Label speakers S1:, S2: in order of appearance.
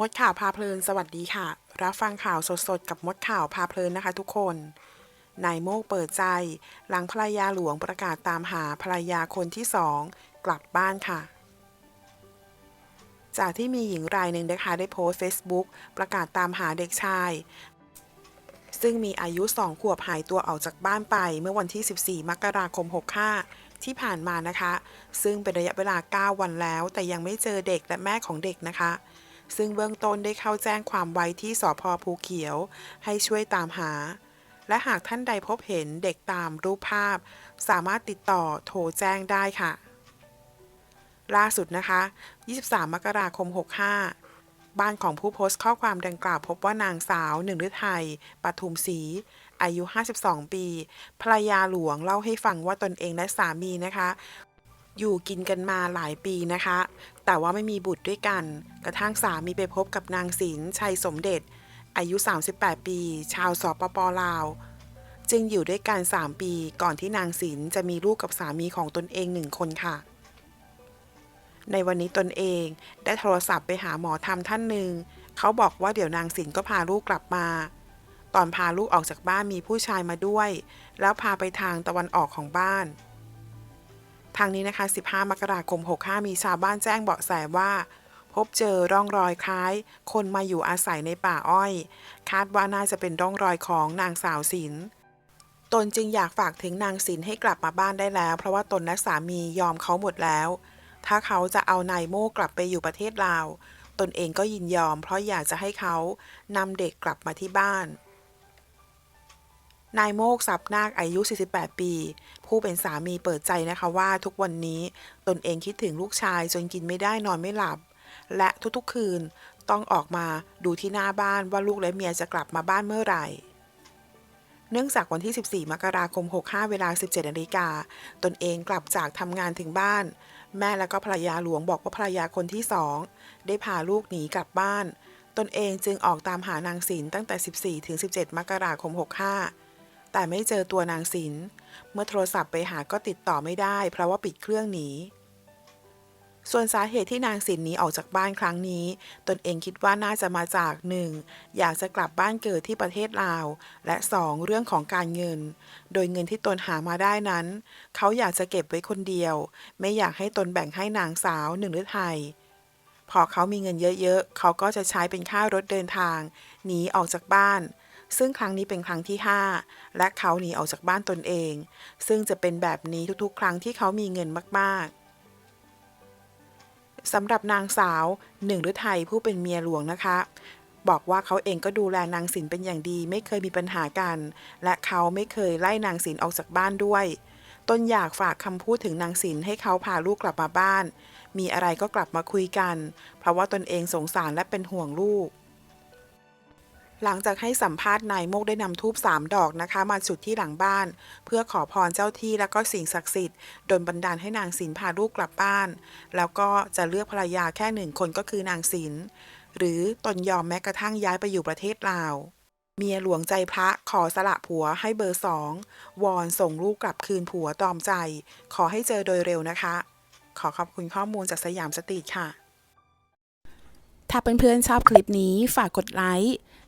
S1: มดข่าวพาเพลินสวัสดีค่ะ รับฟังข่าวสดๆ กับมดข่าวพาเพลินนะคะทุกคนนายโมกเปิดใจ หลังภรรยาหลวงประกาศตามหาภรรยาคนที่สองกลับบ้านค่ะ จากที่มีหญิงรายหนึ่งนะคะได้โพสต์ Facebook ประกาศตามหาเด็กชาย ซึ่งมีอายุ2ขวบหายตัวออกจากบ้านไปเมื่อวันที่ 14 มกราคม 65ที่ผ่านมานะคะ ซึ่งเป็นระยะเวลา 9 วันแล้ว แต่ยังไม่เจอเด็กและแม่ของเด็กนะคะ ซึ่งเบื้องต้นได้เข้าแจ้งความไว้ที่สพภูเขียว ให้ช่วยตามหา และหากท่านใดพบเห็นเด็กตามรูปภาพ สามารถติดต่อโทรแจ้งได้ค่ะ ล่าสุดนะคะ 23 มกราคม 65บ้านของผู้โพสต์ข้อความดังกล่าวพบว่านางสาวหนึ่งฤทัยปทุมศรีอายุ 52 ปี ภรรยาหลวงเล่าให้ฟังว่าตนเองและสามีนะคะ อยู่กินกันมาหลายปีนะคะ แต่ว่าไม่มีบุตรด้วยกัน กระทั่งสามีไปพบกับนางศิลชัยสมเด็จ อายุ 38 ปี ชาวสปปลาว จึงอยู่ด้วยกัน 3 ปีก่อนที่นางศิลจะมีลูกกับสามีของตนเองหนึ่งคนค่ะ ในวันนี้ตนเองได้โทรศัพท์ไปหาหมอธรรมท่านหนึ่ง เขาบอกว่าเดี๋ยวนางศิลก็พาลูกกลับมาตอนพาลูกออกจากบ้านมีผู้ชายมาด้วย แล้วพาไปทางตะวันออกของบ้าน ทางนี้นะคะ 15 มกราคม 65 มีชาวบ้านแจ้งเบาะแสว่า พบเจอร่องรอยคล้าย คนมาอยู่อาศัยในป่าอ้อย คาดว่าน่าจะเป็นร่องรอยของนางสาวศิลตนจึงอยากฝากถึงนางศิลให้กลับมาบ้านได้แล้ว เพราะว่าตนและสามียอมเขาหมดแล้ว ถ้าเขาจะเอานายโม่กลับไปอยู่ประเทศลาว ตนเองก็ยินยอม เพราะอยากจะให้เขานำเด็กกลับมาที่บ้าน นายโมกสับนาคอายุ 48 ปี ผู้เป็นสามีเปิดใจนะคะว่าทุกวันนี้ตนเองคิดถึงลูกชายจนกินไม่ได้นอนไม่หลับ และทุกๆคืนต้องออกมาดูที่หน้าบ้านว่าลูกและเมียจะกลับมาบ้านเมื่อไหร่ เนื่องจากวันที่ 14 มกราคม 65 เวลา 17นาฬิกา ตนเองกลับจากทำงานถึงบ้าน แม่และก็ภรรยาหลวงบอกว่าภรรยาคนที่สองได้พาลูกหนีกลับบ้าน ตนเองจึงออกตามหานางศิลตั้งแต่ 14 ถึง 17 มกราคม 65 แต่ไม่เจอตัวนางศิลเมื่อโทรศัพท์ไปหาก็ติดต่อไม่ได้ เพราะว่าปิดเครื่องหนี ส่วนสาเหตุที่นางศิลหนีออกจากบ้านครั้งนี้ ตนเองคิดว่าน่าจะมาจาก 1. อยากจะกลับบ้านเกิดที่ประเทศลาว และ 2. เรื่องของการเงิน โดยเงินที่ตนหามาได้นั้น เขาอยากจะเก็บไว้คนเดียว ไม่อยากให้ตนแบ่งให้นางสาวหนึ่งฤทัยพอเขามีเงินเยอะๆ เขาก็จะใช้เป็นค่ารถเดินทาง หนีออกจากบ้าน ซึ่งครั้งนี้เป็นครั้งที่ 5 และเขาหนีออกจากบ้านตนเอง ซึ่งจะเป็นแบบนี้ทุกๆ ครั้งที่เขามีเงินมากๆสำหรับนางสาวหนึ่งฤทัยผู้เป็นเมียหลวงนะคะ บอกว่าเขาเองก็ดูแลนางศิลเป็นอย่างดี ไม่เคยมีปัญหากัน และเขาไม่เคยไล่นางศิลออกจากบ้านด้วยตนอยากฝากคำพูดถึงนางศิลให้เขาพาลูกกลับมาบ้าน มีอะไรก็กลับมาคุยกัน เพราะว่าตนเองสงสารและเป็นห่วงลูก หลังจากให้สัมภาษณ์นายโมกได้นำทูบสามดอกนะคะ มาจุดที่หลังบ้าน เพื่อขอพรเจ้าที่และก็สิ่งศักดิ์สิทธิ์ดนบันดาลให้นางศิลพาลูกกลับบ้าน แล้วก็จะเลือกภรรยาแค่หนึ่งคนก็คือนางศิลหรือตนยอมแม้กระทั่งย้ายไปอยู่ประเทศลาว เมียหลวงใจพระขอสละผัวให้เบอร์สองวอนส่งลูกกลับคืนผัวตอมใจ ขอให้เจอโดยเร็วนะคะ ขอขอบคุณข้อมูลจากสยามสตรีทค่ะ ถ้าเพื่อนๆชอบคลิปนี้ฝากกดไลค์